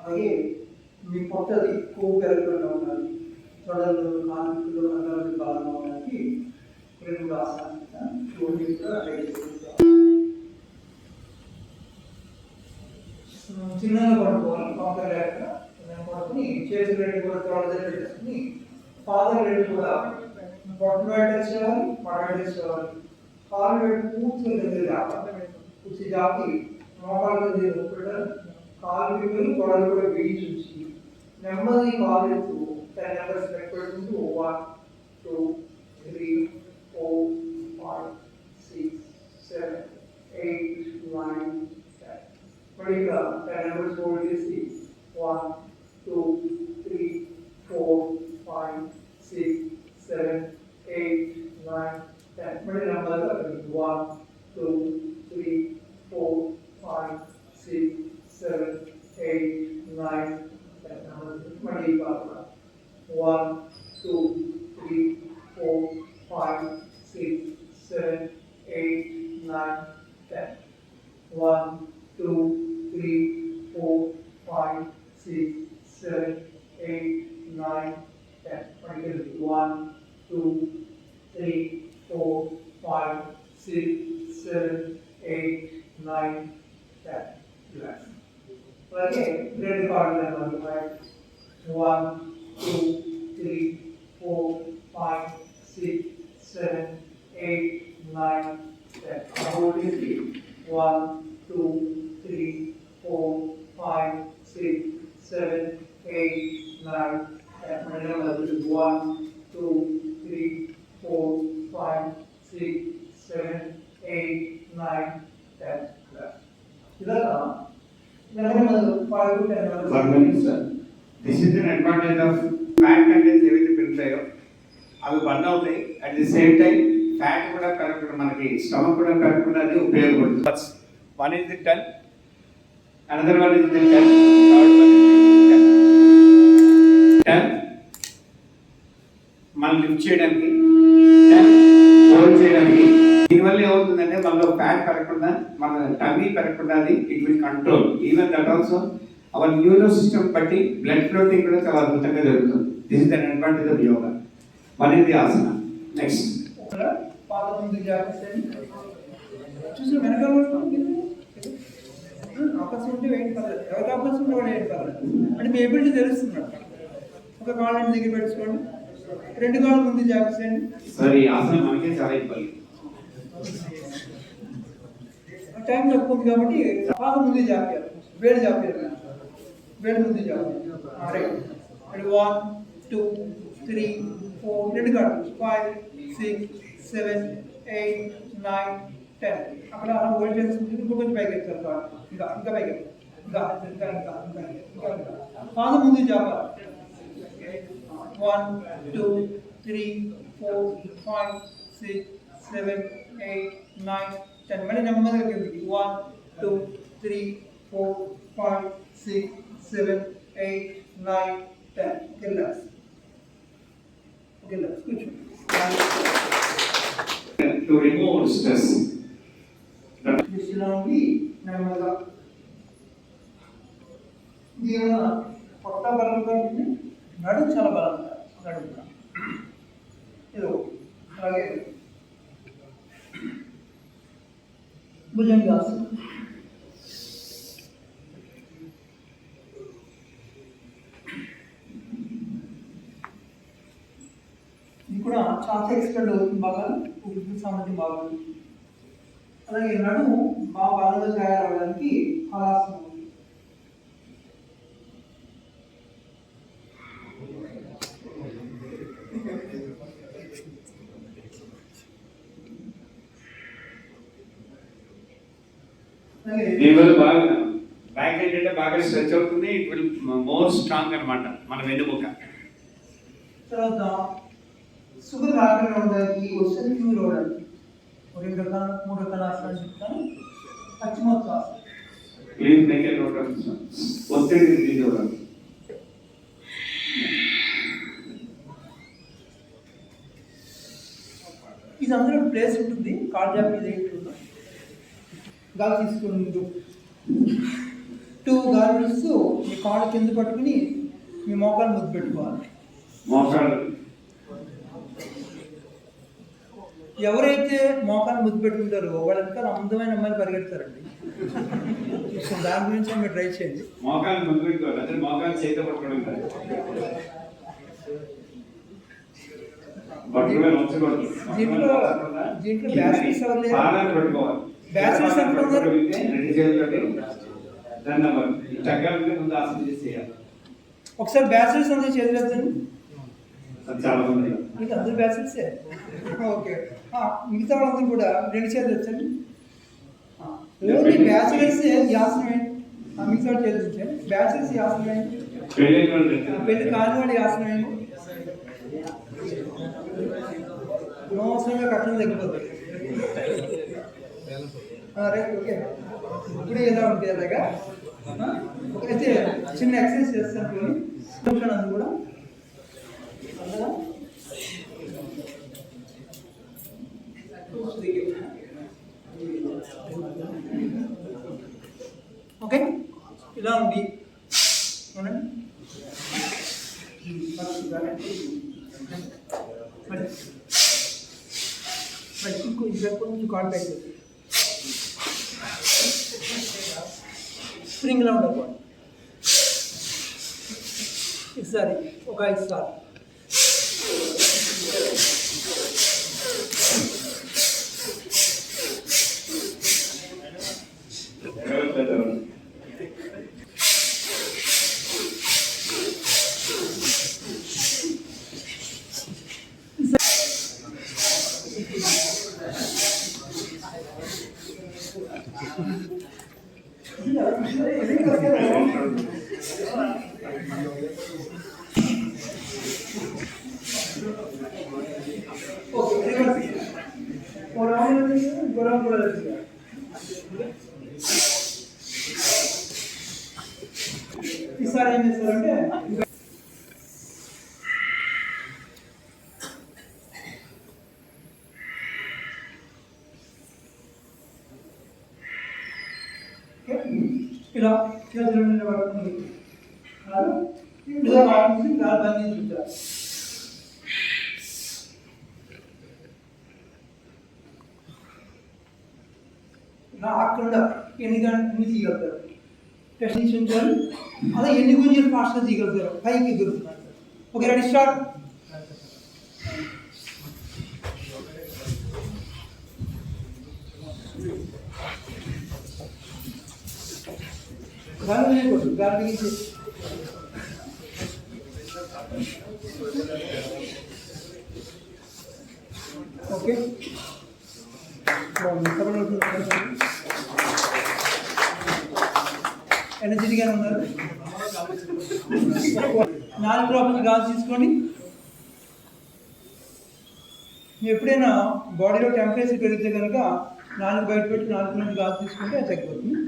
అలాగే మీ పొట్టది కొవ్వు పెరగకుండా ఉండాలి. తొడలు కానుకలు కండరాలు బాగా ఉండడానికి రెండు మూడు ఆసనాలు కూడా ట్రై చేసుకుంటాం చిన్నగా పడుకోవాలి కాంకర్ లేక పడుకుని చేతులు రెండు కూడా తోడ పెట్టేసుకుని పాదం రెండు కూడా పొట్ట పెట్టేసేవాలి పడ పెట్టేసేవారు కాళ్ళు పెట్టి పూర్తిగా దగ్గర రావాలి పూర్తి జాతి మోకాళ్ళ దగ్గర కూడా కాలు విప్పులు తొడలు కూడా బిగించి ఉంచి నెమ్మది కాలు ఎత్తు టెన్ నెంబర్స్ లెక్క పెట్టుకుంటూ one two three four five six seven eight nine ten మళ్ళీ ఇక్కడ టెన్ నెంబర్స్ హోల్డ్ చేసి one two two, three, four, five, six, seven, eight, nine, ten. One, two, three, four, five, six, seven, eight, nine, ten. One, two, three, four, five, six, seven, eight, nine, ten. Relax. Okay, great part of five. one, two, three, four, five, six, seven, eight, nine, ten. Holding three. One, two, three, four, five, six, seven, eight, nine, ten. Remember this is one, two, three, four, five, six, seven, eight, nine, ten. This is an advantage of the same time fat కూడా పెరగకుండా మనకి stomach కూడా పెరగకుండా అది ఉపయోగపడుతుంది. One is the ten another one is the ten ten మనం lift చేయడానికి. Ten hold చేయడానికి. దీనివల్ల ఏమవుతుందంటే మనలో ఫ్యాట్ పెరగకుండా మన టమీ పెరగకుండా అది it will control even that also our neuro system బట్టి బ్లడ్ ఫ్లోటింగ్ కూడా చాలా అద్భుతంగా జరుగుతుంది. This is advantage of yoga one is the Haasan next పాత ముందు జాగ్రత్త చూసి. అవకాశం ఉంటే వెయిట్ పర్లేదు. ఎవరికి అవకాశం ఉంటే వాడు వెయిట్ పర్లేదు. అంటే మీ ఎబిలిటీ తెలుస్తున్నాడు ఒక కాళ్ళని దగ్గర పెట్టుకోండి. రెండు కాళ్ళు ముందు జాగ్రత్త చేయండి. సార్ ఈ ఆసనం మనకే చాలా ఇబ్బంది. టైం తక్కువ ఉంది కాబట్టి పాద ముందు జాపారు వేడి జాపారు వేడి ముందు జాపారు right one two three four రెండు కాళ్ళు five six seven eight nine ten అక్కడ అలా హోల్డ్ చేసుకుంటే ఇంకా కొంచెం పైకి ఎత్తారు కాళ్ళు ఇంకా ఇంకా పైకి ఎత్తారు. ఇంకా ఇంకా ఇంకా ఇంకా ఇంకా ఇంకా పాద ముందు జాపారు one two three four five six seven eight nine ten మళ్ళీ నెమ్మదిగా కిందికి one two three four five six seven eight nine ten గిల్లాస్ to కూర్చోండి టు దృష్టిలో ఉండి నెమ్మదిగా. దీని కొత్త బలంగా ఉంటుంది నడు చాలా బలంగా నడుము ఇదో అలాగే. భుజంగాసనం ఇది కూడా అవుతుంది బాగా ఊపిరి సామర్థ్యం బాగుంది. అలాగే నడుము బాగా బలంగా తయారవడానికి హలాసనం దీనివల్ల బాగా బ్యాక్ ఏంటంటే బాగా స్ట్రెచ్ అవుతుంది ఇట్ విల్ మోర్ స్ట్రాంగ్ అన్నమాట మన వెన్నుముక. తర్వాత షుగర్ రాకుండా ఉండడానికి వస్తుంది క్యూర్ అవ్వడానికి ఒక రెండు రకాల మూడు రకాల ఆసనాలు చెప్తాను. మేక్ ఏ నోట్ ఆఫ్ ఒత్తిడి రిలీజ్ ఇది అందులో ప్లేస్ ఉంటుంది. కాల్ జాబ్ ఇది ఉంటుందో గాలి తీసుకుని టూ గాలి విడుస్తూ మీ కాళ్ళు కింద పట్టుకుని మీ మోకాలు ముద్దు పెట్టుకోవాలి. మోకాలు ఎవరైతే మోకాలు ముద్దు పెట్టుకుంటారో వాళ్ళంతా అందమైన అమ్మాయిలు పరిగెడతారండి. సో దాని గురించి మీరు ట్రై చేయండి. మోకాలు ముందు పెట్టుకోవాలి అంటే మోకాలు చేత పట్టుకోవడం కాదు. దీంట్లో దీంట్లో బ్యాచిలర్స్ ఎవరు లేరు? బ్యాచిలర్స్ ఎంత ఉన్నారు? ఒకసారి బ్యాచిలర్స్ అందరూ అది చాలా మంది మీకు అందరు బ్యాచిలర్సే ఓకే ఆ, మిగతా వాళ్ళందరూ కూడా రెండు చేతులు వచ్చండి ఓన్లీ బ్యాచిలర్స్ ఈ ఆసనం ఏంటి ఆ, మిగతా వాళ్ళు చేతులు వచ్చాయి బ్యాచిలర్స్ ఈ ఆసనం ఏంటి పెళ్ళి వాళ్ళు ఆ, పెళ్లి కాని వాడి ఆసనం ఏంటి అనవసరంగా కట్టడం తగ్గిపోతుంది ఆ, రైట్ ఓకే ఇప్పుడు ఎలా ఉంటుంది అలాగా ఆ, అయితే చిన్న ఎక్సర్సైజ్ చేస్తాను పోనీ. నిమిషాలు అది కూడా మరి ఇంకో ఇంకా కొంచెం కాంటాక్ట్ స్ప్రింగ్లో ఉండకూడదు. ఈసారి ఒక ఐదు సార్లు. ఓకే రివర్స్ ఒక రౌండ్ ఇంకో రౌండ్ కూడా వేసుకోవాలి. ఈసారి ఏం చేస్తారంటే ఇలా చేతులు నిలబడుతుంది కాదు ఇలా కాకుండా కాలు బంద్ చూస్తారు రాకుండా ఎన్ని గంటలు తీయగలుగుతారు టెస్ట్ చేసి ఉంచారు అలా ఎన్ని గుంజలు ఫాస్ట్గా తీయగలుగుతారు పైకి ఎగురుతున్నారు ఓకే రెడీ స్టార్ట్ గాలి వేయకూడదు గాలి బిగించి ఓకే ఎనర్జెటిక్గానే ఉన్నారు నాలుగు లోపల గాజు తీసుకోండి ఎప్పుడైనా బాడీలో టెంపరేచర్ పెరిగితే కనుక నాలుగు బయట పెట్టి నాలుగు నుంచి గాజు తీసుకుంటే తగ్గిపోతుంది.